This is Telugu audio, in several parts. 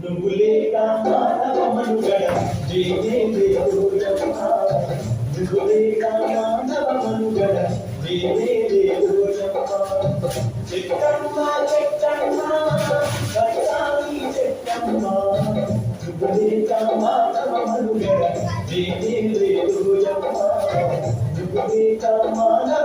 నువ్వులేక మానవ మనుగడ జీవే దేవుడమ్మా నువ్వులేక మానవ మనుగడ జీవే దేవుడమ్మా చెట్టమ్మా చెట్టమ్మా కట్టాలి చెట్టమ్మా నువ్వులేక మానవ మనుగడ జీవే దేవుడమ్మా నువ్వులేక మానవ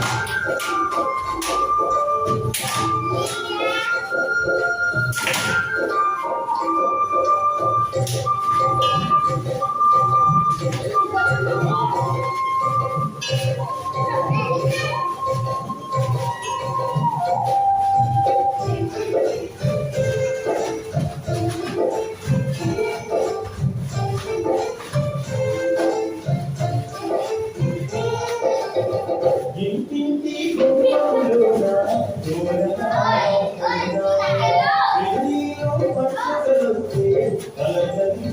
Thank you.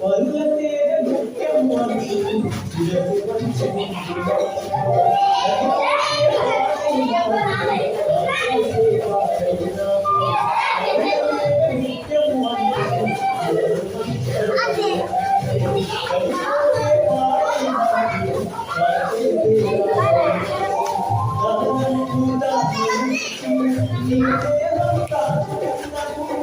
원래 목표 모함이 이제 그 보고 싶습니다.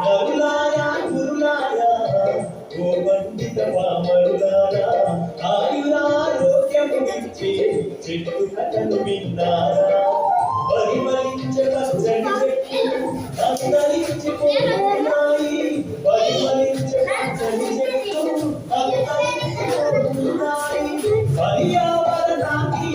నరులారా గురులారా ఓ వందిత పావనులారా ఆయురారోగ్యం ఇచ్చే చెట్టు కథలు విన్నారా? పరిమళించే పచ్చని చెట్టు అంతరించిపోతున్నాయి పరిమళించే పచ్చని అంతరించిపోతున్నాయి పర్యావరణాన్ని